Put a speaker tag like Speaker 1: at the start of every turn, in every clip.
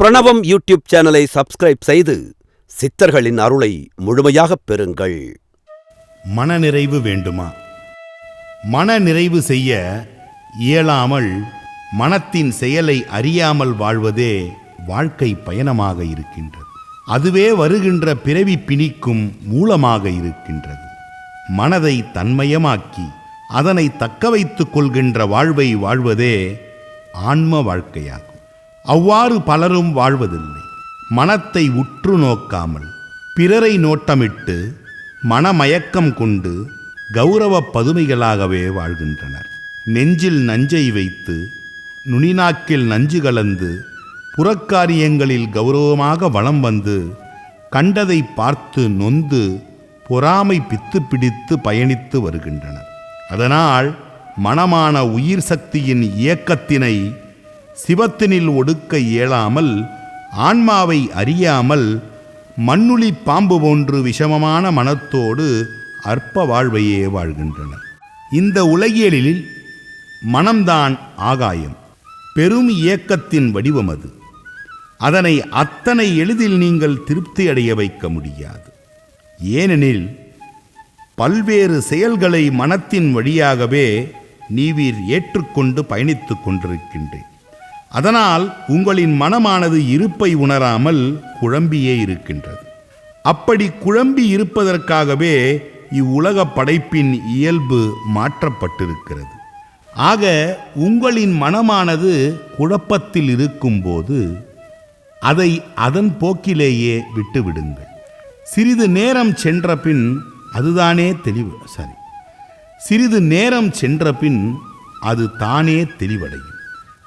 Speaker 1: பிரணவம் யூடியூப் சேனலை சப்ஸ்கிரைப் செய்து சித்தர்களின் அருளை முழுமையாகப் பெறுங்கள்.
Speaker 2: மனநிறைவு வேண்டுமா? மனநிறைவு செய்ய இயலாமல் மனத்தின் செயலை அறியாமல் வாழ்வதே வாழ்க்கை பயணமாக இருக்கின்றது. அதுவே வருகின்ற பிறவி பிணிக்கும் மூலமாக இருக்கின்றது. மனதை தன்மயமாக்கி அதனை தக்க வைத்துக் கொள்கின்ற வாழ்வை வாழ்வதே ஆன்ம வாழ்க்கையாகும். அவ்வாறு பலரும் வாழ்வதில்லை. மனத்தை உற்று நோக்காமல் பிறரை நோட்டமிட்டு மனமயக்கம் கொண்டு கௌரவப் பதுமைகளாகவே வாழ்கின்றனர். நெஞ்சில் நஞ்சை வைத்து நுனிநாக்கில் நஞ்சு கலந்து புறக்காரியங்களில் கௌரவமாக வலம் வந்து கண்டதை பார்த்து நொந்து பொறாமை பித்து பிடித்து பயணித்து வருகின்றனர். அதனால் மனமான உயிர் சக்தியின் இயக்கத்தினை சிவத்தினில் ஒடுக்க இயலாமல் ஆன்மாவை அறியாமல் மண்ணுளி பாம்பு போன்று விஷமமான மனத்தோடு அற்ப வாழ்வையே வாழ்கின்றனர் இந்த உலகியலில் மனம்தான் ஆகாயம் பெரும் இயக்கத்தின் வடிவம் அது. அதனை அத்தனை எளிதில் நீங்கள் திருப்தி அடைய வைக்க முடியாது. ஏனெனில் பல்வேறு செயல்களை மனத்தின் வழியாகவே நீவீர் ஏற்றுக்கொண்டு பயணித்து கொண்டிருக்கின்றேன் அதனால் உங்களின் மனமானது இருப்பை உணராமல் குழம்பியே இருக்கின்றது. அப்படி குழம்பி இருப்பதற்காகவே இவ்வுலக படைப்பின் இயல்பு மாற்றப்பட்டிருக்கிறது. ஆக உங்களின் மனமானது குழப்பத்தில் இருக்கும்போது அதை அதன் போக்கிலேயே விட்டுவிடுங்கள். சிறிது நேரம் சென்ற பின் அதுதானே தெளிவு சரி சிறிது நேரம் சென்ற பின் அது தானே தெளிவடையும்.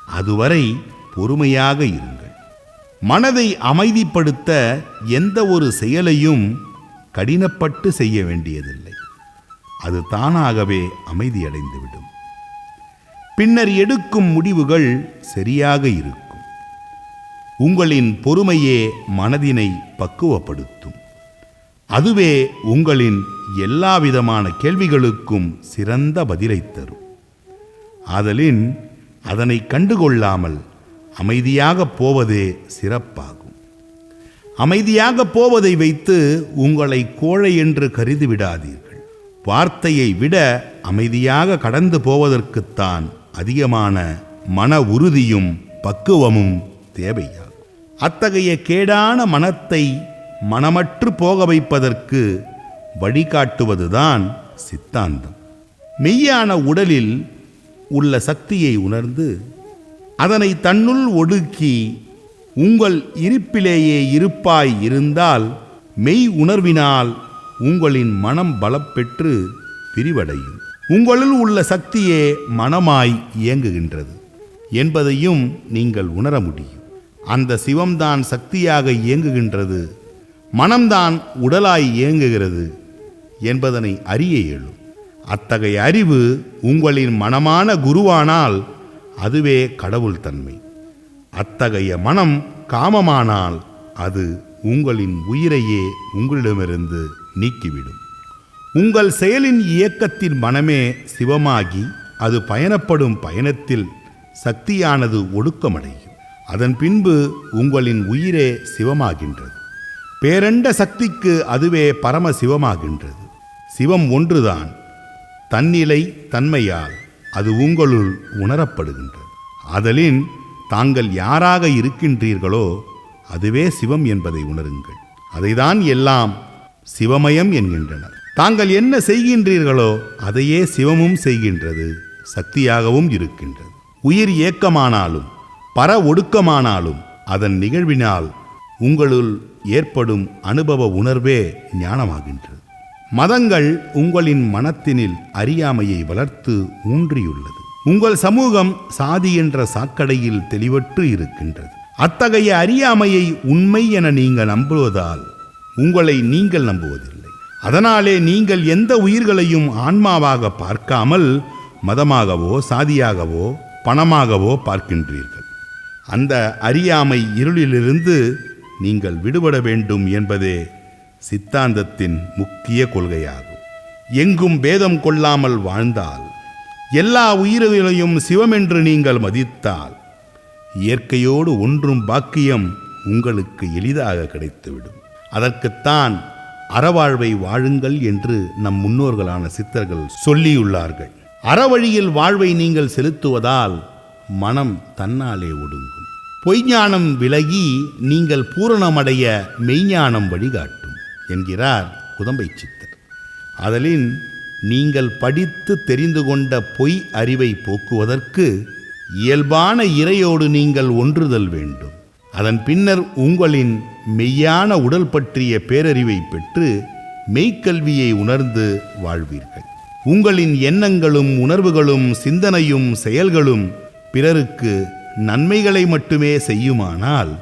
Speaker 2: அதுவரை பொறுமையாக இருங்கள். மனதை அமைதிப்படுத்த எந்த ஒரு செயலையும் கடினப்பட்டு செய்ய வேண்டியதில்லை. அது தானாகவே அமைதியடைந்துவிடும். பின்னர் எடுக்கும் முடிவுகள் சரியாக இருக்கும். உங்களின் பொறுமையே மனதினை பக்குவப்படுத்தும். அதுவே உங்களின் எல்லாவிதமான கேள்விகளுக்கும் சிறந்த பதிலை தரும். ஆதலின் அதனை கண்டுகொள்ளாமல் அமைதியாக போவதே சிறப்பாகும். அமைதியாக போவதை வைத்து உங்களை கோழை என்று கருதிவிடாதீர்கள் வார்த்தையை விட அமைதியாக கடந்து போவதற்குத்தான் அதிகமான மன உறுதியும் பக்குவமும் தேவையாகும். அத்தகைய கேடான மனத்தை மனமற்று போக வைப்பதற்கு வழிகாட்டுவதுதான் சித்தாந்தம். மெய்யான உடலில் உள்ள சக்தியை உணர்ந்து அதனை தன்னுள் ஒடுக்கி உங்கள் இருப்பிலேயே இருப்பாய் இருந்தால் மெய் உணர்வினால் உங்களின் மனம் பலப்பெற்று விரிவடையும். உங்களில் உள்ள சக்தியே மனமாய் இயங்குகின்றது என்பதையும் நீங்கள் உணர முடியும். அந்த சிவம்தான் சக்தியாக இயங்குகின்றது மனம்தான் உடலாய் இயங்குகிறது என்பதனை அறிய இயலும். அத்தகைய அறிவு உங்களின் மனமான குருவானால் அதுவே கடவுள் தன்மை அத்தகைய மனம் காமமானால் அது உங்களின் உயிரையே உங்களிடமிருந்து நீக்கிவிடும். உங்கள் செயலின் இயக்கத்தின் மனமே சிவமாகி அது பயணப்படும் பயணத்தில் சக்தியானது ஒடுக்கமடையும். அதன் பின்பு உங்களின் உயிரே சிவமாகின்றது. பேரண்ட சக்திக்கு அதுவே பரம சிவமாகின்றது. சிவம் ஒன்றுதான். தன்னிலை தன்மையால் அது உங்களுள் உணரப்படுகின்றது. ஆதலின் தாங்கள் யாராக இருக்கின்றீர்களோ அதுவே சிவம் என்பதை உணருங்கள். அதைதான் எல்லாம் சிவமயம் என்கின்றனர். தாங்கள் என்ன செய்கின்றீர்களோ அதையே சிவமும் செய்கின்றது சக்தியாகவும் இருக்கின்றது. உயிர் ஏக்கமானாலும் பர ஒடுக்கமானாலும் அதன் நிகழ்வினால் உங்களுள் ஏற்படும் அனுபவ உணர்வே ஞானமாகின்றது. மதங்கள் உங்களின் மனத்தினில் அறியாமையை வளர்த்து ஊன்றியுள்ளது. உங்கள் சமூகம் சாதி என்ற சாக்கடையில் தெளிவற்று இருக்கின்றது. அத்தகைய அறியாமையை உண்மை என நீங்கள் நம்புவதால் உங்களை நீங்கள் நம்புவதில்லை. அதனாலே நீங்கள் எந்த உயிர்களையும் ஆன்மாவாக பார்க்காமல் மதமாகவோ சாதியாகவோ பணமாகவோ பார்க்கின்றீர்கள். அந்த அறியாமை இருளிலிருந்து நீங்கள் விடுபட வேண்டும் என்பதே சித்தாந்தத்தின் முக்கிய கொள்கையாகும். எங்கும் பேதம் கொள்ளாமல் வாழ்ந்தால் எல்லா உயிர்களையும் சிவமென்று நீங்கள் மதித்தால் இயற்கையோடு ஒன்றும் பாக்கியம் உங்களுக்கு எளிதாக கிடைத்துவிடும். அதற்குத்தான் அறவாழ்வை வாழுங்கள் என்று நம் முன்னோர்களான சித்தர்கள் சொல்லியுள்ளார்கள். அறவழியில் வாழ்வை நீங்கள் செலுத்துவதால் மனம் தன்னாலே ஒடுங்கும். பொய்ஞானம் விலகி நீங்கள் பூரணமடைய மெய்ஞானம் வழிகாட்டும். என்கிறார் குதம்பை சித்தர். அதலின் நீங்கள் படித்து தெரிந்து கொண்ட பொய் அறிவை போக்குவதற்கு இயல்பான இறையோடு நீங்கள் ஒன்றுதல் வேண்டும். அதன் பின்னர் உங்களின் மெய்யான உடல் பற்றிய பேரறிவை பெற்று மெய்க்கல்வியை உணர்ந்து வாழ்வீர்கள். உங்களின் எண்ணங்களும் உணர்வுகளும் சிந்தனையும் செயல்களும் பிறருக்கு நன்மைகளை மட்டுமே செய்யுமானால்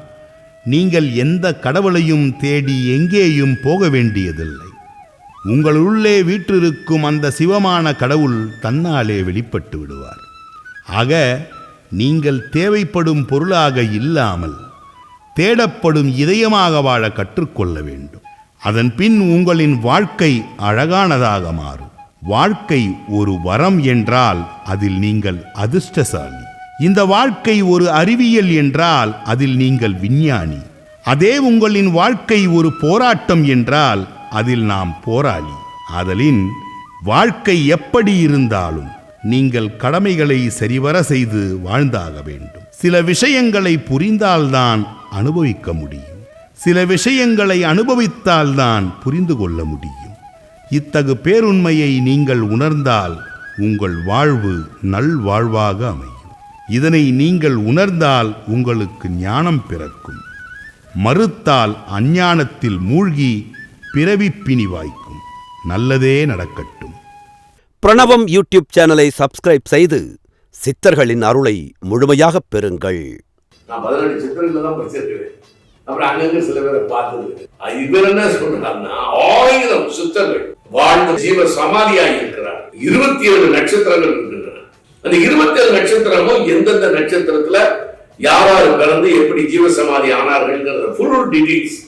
Speaker 2: நீங்கள் எந்த கடவுளையும் தேடி எங்கேயும் போக வேண்டியதில்லை. உங்களுள்ளே வீற்றிருக்கும் அந்த சிவமான கடவுள் தன்னாலே வெளிப்பட்டு விடுவார். ஆக நீங்கள் தேவைப்படும் பொருளாக இல்லாமல் தேடப்படும் இதயமாக வாழ கற்றுக்கொள்ள வேண்டும். அதன் பின் உங்களின் வாழ்க்கை அழகானதாக மாறும். வாழ்க்கை ஒரு வரம் என்றால் அதில் நீங்கள் அதிர்ஷ்டசாலி. இந்த வாழ்க்கை ஒரு அறிவியல் என்றால் அதில் நீங்கள் விஞ்ஞானி. அதே உங்களின் வாழ்க்கை ஒரு போராட்டம் என்றால் அதில் நாம் போராளி. ஆதலின் வாழ்க்கை எப்படி இருந்தாலும் நீங்கள் கடமைகளை சரிவர செய்து வாழ்ந்தாக வேண்டும். சில விஷயங்களை புரிந்தால்தான் அனுபவிக்க முடியும். சில விஷயங்களை அனுபவித்தால்தான் புரிந்து கொள்ள முடியும். இத்தகு பேருண்மையை நீங்கள் உணர்ந்தால் உங்கள் வாழ்வு நல்வாழ்வாக அமையும். இதனை நீங்கள் உணர்ந்தால் உங்களுக்கு ஞானம் பிறக்கும். மறுத்தால் அஞ்ஞானத்தில் மூழ்கி பிறவிப்பினி வாய்க்கும். நல்லதே நடக்கட்டும்.
Speaker 1: பிரணவம் யூடியூப் சேனலை சப்ஸ்கிரைப் செய்து சித்தர்களின் அருளை முழுமையாகப் பெறுங்கள்.
Speaker 3: நான் பதினெட்டு சித்திரங்கள தான் படிச்சிருக்கிறேன். அப்புறம் அங்கங்க சில பேரை பார்த்தது இவர் என்ன சொல்றாருன்னா ஆயிரம் சித்தர்கள் வாழ்ந்த ஜீவ சமாதியாகி இருக்கிறார். இருபத்தி ஏழு நட்சத்திரங்கள் அந்த இருபத்தி ஏழு நட்சத்திரமும் எந்தெந்த நட்சத்திரத்துல யாராரு பிறந்து எப்படி ஜீவ சமாதி ஆனார்கள்ங்கிறத ஃபுல் டீடைல்ஸ்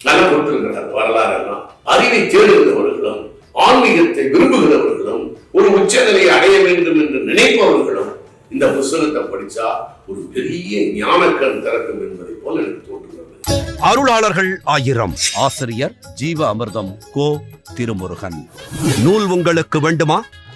Speaker 3: நல்லா கொடுத்திருக்கிறார் வரலாறு எல்லாம் அறிவை தேடுகிறவர்களும் ஆன்மீகத்தை விரும்புகிறவர்களும் ஒரு உச்சநிலையை அடைய வேண்டும் என்று நினைப்பவர்களும் இந்த புஸ்தகத்தை படிச்சா ஒரு பெரிய ஞானக்கண் திறக்கும் என்பதை போல எனக்கு தோன்றுகிறது.
Speaker 1: அருளாளர்கள் ஆயிரம்.
Speaker 4: ஆசிரியர் ஜீவ அமிர்தம் கோ திருமுருகன்.
Speaker 1: நூல் உங்களுக்கு வேண்டுமா?